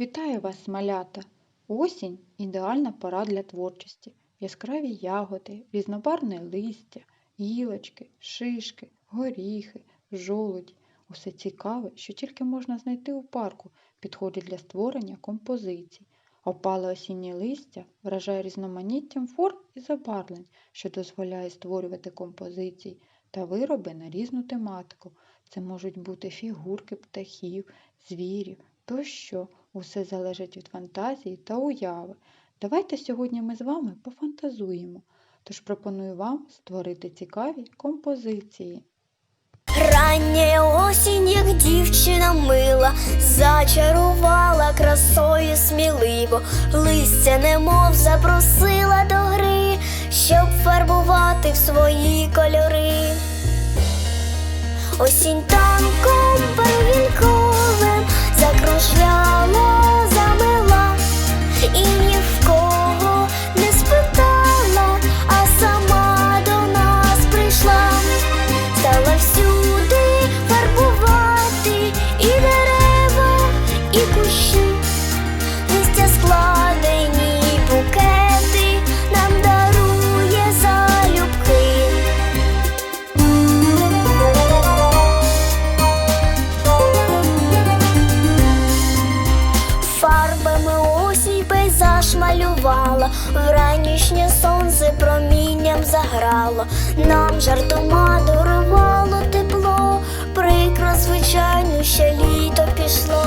Вітаю вас, малята! Осінь ідеальна пора для творчості. Яскраві ягоди, різнобарвне листя, гілочки, шишки, горіхи, жолудь. Усе цікаве, що тільки можна знайти у парку, підходить для створення композицій. Опале осіннє листя вражає різноманіттям форм і забарвлень, що дозволяє створювати композиції та вироби на різну тематику. Це можуть бути фігурки птахів, звірів тощо. Усе залежить від фантазії та уяви. Давайте сьогодні ми з вами пофантазуємо. Тож пропоную вам створити цікаві композиції. Рання осінь, як дівчина мила, зачарувала красою сміливо, листя немов запросила до гри, щоб фарбувати в свої кольори. Осінь танком первінковим закружляла, осінь пейзаж малювала, вранішнє сонце промінням заграло, нам жартома дарувало тепло, прикро, звичайно, що літо пішло.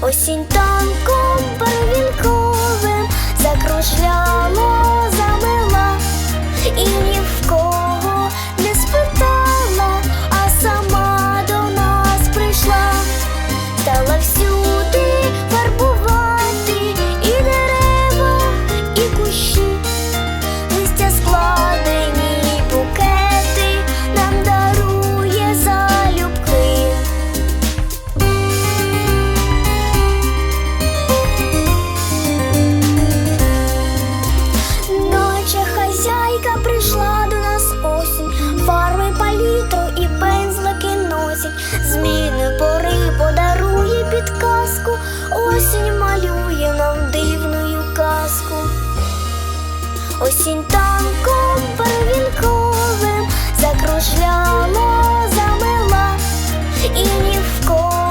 Осінь танком первінковим закружляла, замила, і ні в кого Осінь танком первінковим закружляла, замила, і ні в кого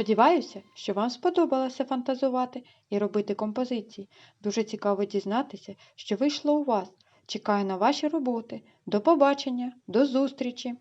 Сподіваюся, що вам сподобалося фантазувати і робити композиції. Дуже цікаво дізнатися, що вийшло у вас. Чекаю на ваші роботи. До побачення, до зустрічі!